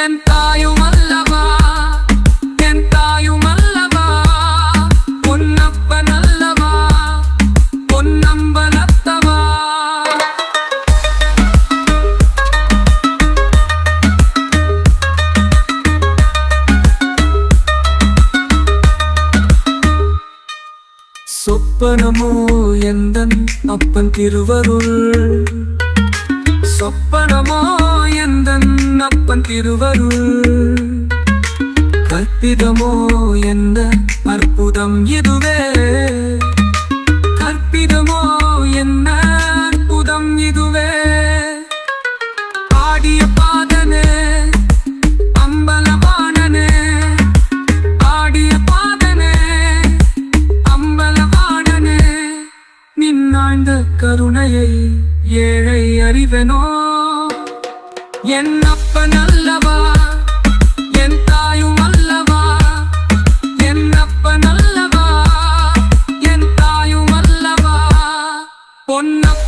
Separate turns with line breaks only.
என் தாயும் அல்லவா? என் தாயும் அல்லவா? பொன்னப்பனல்லவா பொன்னம்பலத்தவா? சொப்பனமோ எந்தன் அப்பன் திருவருள்? சொப்பனமோ திருவருள் கற்பிதமோ என்ன அற்புதம் இதுவே கற்பிதமோ என்ன அற்புதம் இதுவே ஆடிய பாதனே அம்பலவாணனே ஆடிய பாதனே அம்பலவாணனே நின்னாழ்ந்த கருணையை ஏழை அறிவனோ? என் அப்பன் அல்லவா? என் தாயும் அல்லவா? என் அப்பன் அல்லவா? என் தாயும் அல்லவா? பொன்னப்பன்